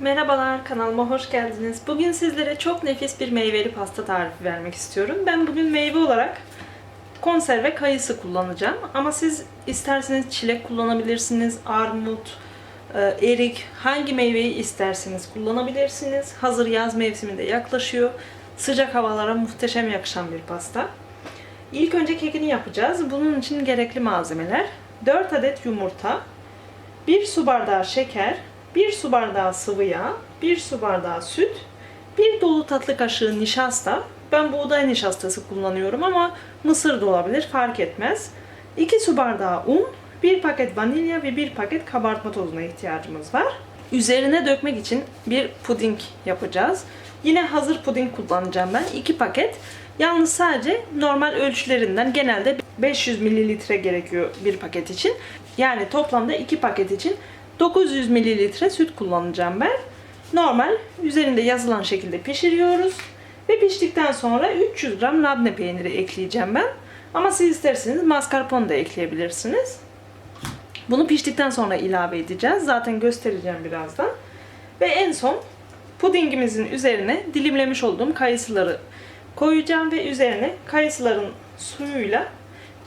Merhabalar kanalıma hoş geldiniz. Bugün sizlere çok nefis bir meyveli pasta tarifi vermek istiyorum. Ben bugün meyve olarak konserve kayısı kullanacağım. Ama siz isterseniz çilek kullanabilirsiniz, armut, e, erik, hangi meyveyi isterseniz kullanabilirsiniz. Hazır yaz mevsiminde yaklaşıyor. Sıcak havalara muhteşem yakışan bir pasta. İlk önce kekini yapacağız. Bunun için gerekli malzemeler 4 adet yumurta, 1 su bardağı şeker, 1 su bardağı sıvı yağ, 1 su bardağı süt, 1 dolu tatlı kaşığı nişasta. Ben buğday nişastası kullanıyorum ama mısır da olabilir fark etmez. 2 su bardağı un, 1 paket vanilya ve 1 paket kabartma tozuna ihtiyacımız var. Üzerine dökmek için bir puding yapacağız. Yine hazır puding kullanacağım ben. 2 paket. Yalnız sadece normal ölçülerinden genelde 500 mililitre gerekiyor bir paket için. Yani toplamda 2 paket için 900 mililitre süt kullanacağım ben. Normal üzerinde yazılan şekilde pişiriyoruz. Ve piştikten sonra 300 gram labne peyniri ekleyeceğim ben. Ama siz isterseniz mascarpone da ekleyebilirsiniz. Bunu piştikten sonra ilave edeceğiz. Zaten göstereceğim birazdan. Ve en son pudingimizin üzerine dilimlemiş olduğum kayısıları koyacağım ve üzerine kayısıların suyuyla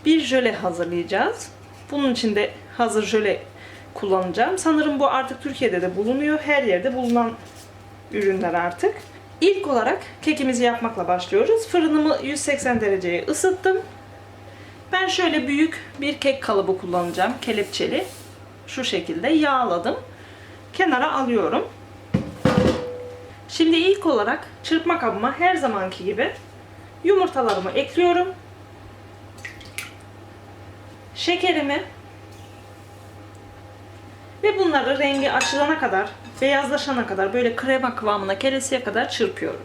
bir jöle hazırlayacağız. Bunun için de hazır jöle kullanacağım. Sanırım bu artık Türkiye'de de bulunuyor. Her yerde bulunan ürünler artık. İlk olarak kekimizi yapmakla başlıyoruz. Fırınımı 180 dereceye ısıttım. Ben şöyle büyük bir kek kalıbı kullanacağım. Kelepçeli. Şu şekilde yağladım. Kenara alıyorum. Şimdi ilk olarak çırpma kabıma her zamanki gibi yumurtalarımı ekliyorum. Şekerimi ve bunları rengi açılana kadar, beyazlaşana kadar, böyle krema kıvamına gelesiye kadar çırpıyorum.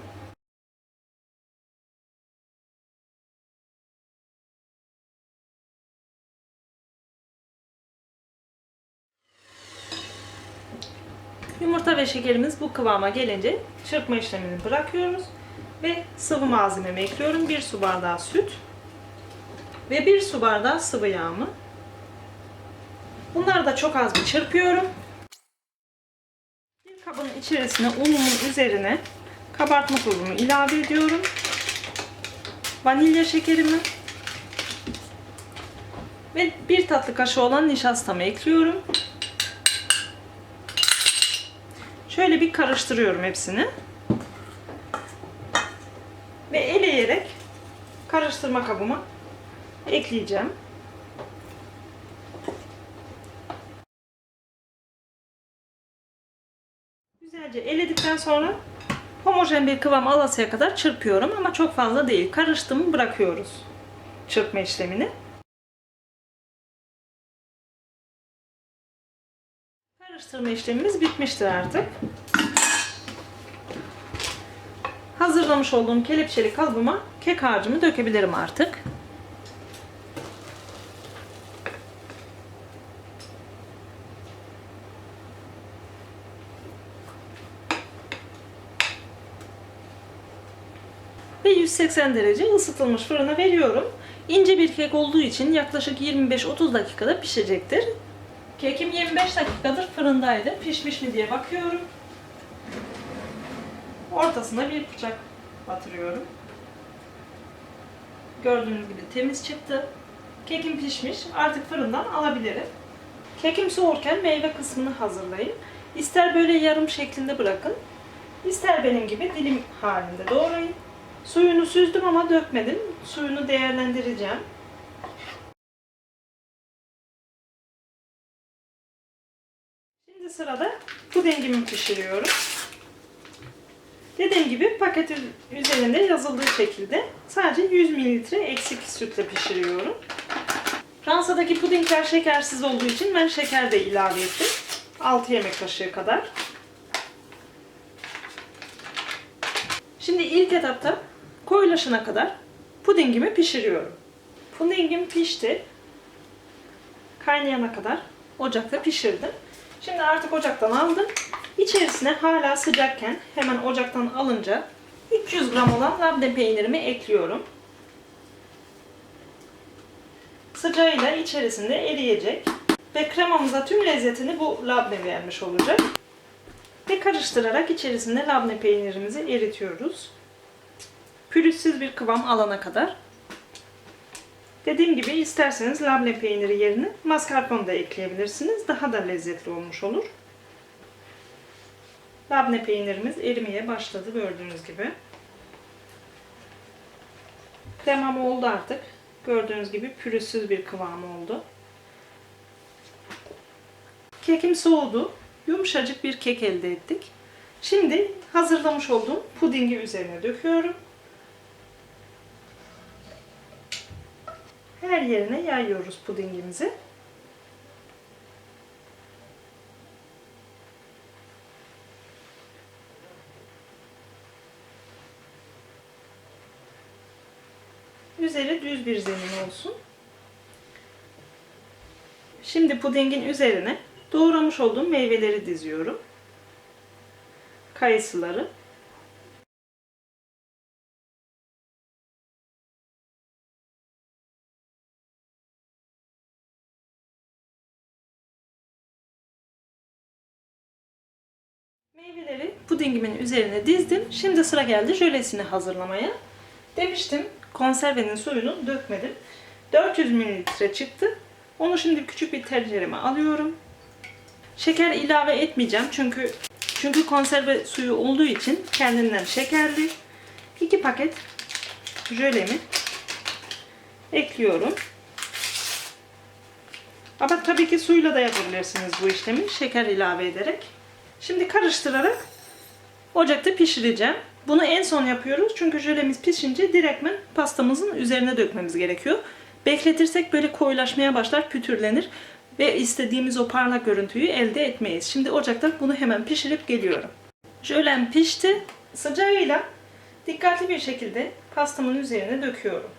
Yumurta ve şekerimiz bu kıvama gelince çırpma işlemini bırakıyoruz ve sıvı malzememi ekliyorum. 1 su bardağı süt ve 1 su bardağı sıvı yağımı. Bunları da çok az bir çırpıyorum. Bir kabın içerisine unumun üzerine kabartma tozumu ilave ediyorum. Vanilya şekerimi ve bir tatlı kaşığı olan nişastamı ekliyorum. Şöyle bir karıştırıyorum hepsini. Ve eleyerek karıştırma kabıma ekleyeceğim. Sonra homojen bir kıvam alasıya kadar çırpıyorum ama çok fazla değil. Karıştığımı bırakıyoruz çırpma işlemini. Karıştırma işlemimiz bitmiştir artık. Hazırlamış olduğum kelepçeli kalıbıma kek harcımı dökebilirim artık. 180 derece ısıtılmış fırına veriyorum. İnce bir kek olduğu için yaklaşık 25-30 dakikada pişecektir. Kekim 25 dakikadır fırındaydı. Pişmiş mi diye bakıyorum. Ortasına bir bıçak batırıyorum. Gördüğünüz gibi temiz çıktı. Kekim pişmiş. Artık fırından alabilirim. Kekim soğurken meyve kısmını hazırlayın. İster böyle yarım şeklinde bırakın. İster benim gibi dilim halinde doğrayın. Suyunu süzdüm ama dökmedim. Suyunu değerlendireceğim. Şimdi sırada pudingimi pişiriyorum. Dediğim gibi paketin üzerinde yazıldığı şekilde sadece 100 mililitre eksik sütle pişiriyorum. Fransa'daki pudingler şekersiz olduğu için ben şeker de ilave ettim. 6 yemek kaşığı kadar. Şimdi ilk etapta koyulaşana kadar pudingimi pişiriyorum. Pudingim pişti. Kaynayana kadar ocakta pişirdim. Şimdi artık ocaktan aldım. İçerisine hala sıcakken hemen ocaktan alınca 300 gram olan labne peynirimi ekliyorum. Sıcağıyla içerisinde eriyecek. Ve kremamıza tüm lezzetini bu labne vermiş olacak. Ve karıştırarak içerisinde labne peynirimizi eritiyoruz. Pürüzsüz bir kıvam alana kadar. Dediğim gibi isterseniz labne peyniri yerine mascarpone da ekleyebilirsiniz. Daha da lezzetli olmuş olur. Labne peynirimiz erimeye başladı gördüğünüz gibi. Tamam oldu artık. Gördüğünüz gibi pürüzsüz bir kıvamı oldu. Kekim soğudu. Yumuşacık bir kek elde ettik. Şimdi hazırlamış olduğum pudingi üzerine döküyorum. Her yerine yayıyoruz pudingimizi. Üzeri düz bir zemin olsun. Şimdi pudingin üzerine doğramış olduğum meyveleri diziyorum. Kayısıları. Pudingimin üzerine dizdim. Şimdi sıra geldi jölesini hazırlamaya. Demiştim konservenin suyunu dökmedim. 400 ml çıktı. Onu şimdi küçük bir tencereme alıyorum. Şeker ilave etmeyeceğim çünkü çünkü konserve suyu olduğu için kendinden şekerli. 2 paket jölemi ekliyorum. Ama tabii ki suyla da yapabilirsiniz bu işlemi şeker ilave ederek. Şimdi karıştırarak ocakta pişireceğim. Bunu en son yapıyoruz çünkü jölemiz pişince direktmen pastamızın üzerine dökmemiz gerekiyor. Bekletirsek böyle koyulaşmaya başlar, pütürlenir ve istediğimiz o parlak görüntüyü elde etmeyiz. Şimdi ocakta bunu hemen pişirip geliyorum. Jölem pişti. Sıcağıyla dikkatli bir şekilde pastamın üzerine döküyorum.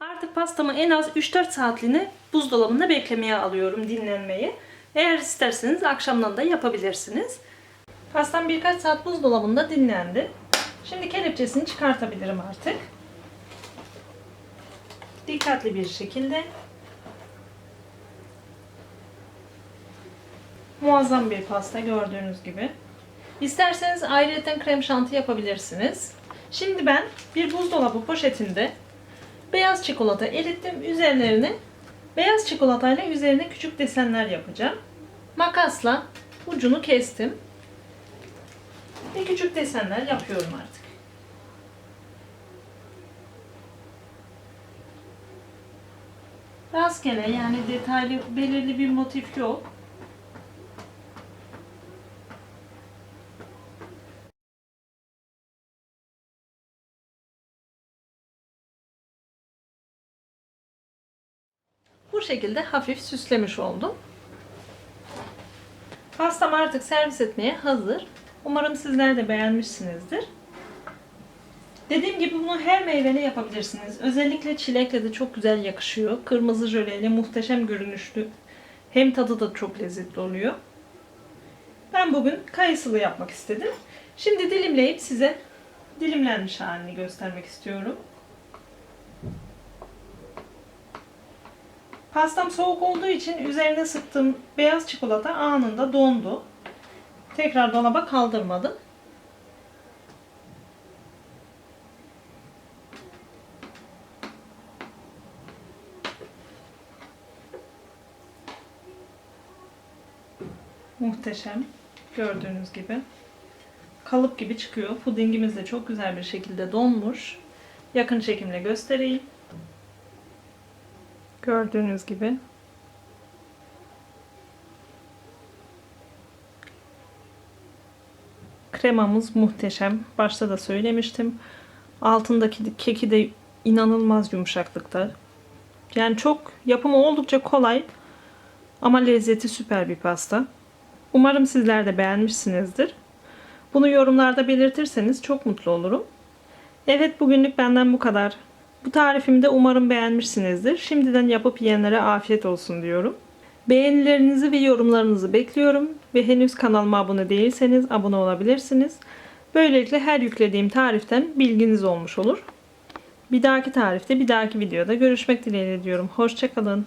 Artık pastamı en az 3-4 saatliğine buzdolabında beklemeye alıyorum dinlenmeyi. Eğer isterseniz akşamdan da yapabilirsiniz. Pastam birkaç saat buzdolabında dinlendi. Şimdi kelepçesini çıkartabilirim artık. Dikkatli bir şekilde. Muazzam bir pasta gördüğünüz gibi. İsterseniz ayrıyeten krem şanti yapabilirsiniz. Şimdi ben bir buzdolabı poşetinde beyaz çikolata erittim. Üzerlerine beyaz çikolatayla üzerine küçük desenler yapacağım. Makasla ucunu kestim. Ve küçük desenler yapıyorum artık. Rastgele yani detaylı belirli bir motif yok. Bu şekilde hafif süslemiş oldum. Pastam artık servis etmeye hazır. Umarım sizler de beğenmişsinizdir. Dediğim gibi bunu her meyveli yapabilirsiniz. Özellikle çilekle de çok güzel yakışıyor. Kırmızı jöleyle muhteşem görünüşlü. Hem tadı da çok lezzetli oluyor. Ben bugün kayısılı yapmak istedim. Şimdi dilimleyip size dilimlenmiş halini göstermek istiyorum. Pastam soğuk olduğu için üzerine sıktığım beyaz çikolata anında dondu. Tekrar dolaba kaldırmadım. Muhteşem. Gördüğünüz gibi. Kalıp gibi çıkıyor. Pudingimiz de çok güzel bir şekilde donmuş. Yakın çekimle göstereyim. Gördüğünüz gibi. Kremamız muhteşem. Başta da söylemiştim. Altındaki keki de inanılmaz yumuşaklıkta. Yani çok yapımı oldukça kolay ama lezzeti süper bir pasta. Umarım sizler de beğenmişsinizdir. Bunu yorumlarda belirtirseniz çok mutlu olurum. Evet bugünlük benden bu kadar. Bu tarifimi de umarım beğenmişsinizdir. Şimdiden yapıp yiyenlere afiyet olsun diyorum. Beğenilerinizi ve yorumlarınızı bekliyorum. Ve henüz kanalıma abone değilseniz abone olabilirsiniz. Böylelikle her yüklediğim tariften bilginiz olmuş olur. Bir dahaki tarifte, bir dahaki videoda görüşmek dileğiyle diyorum. Hoşçakalın.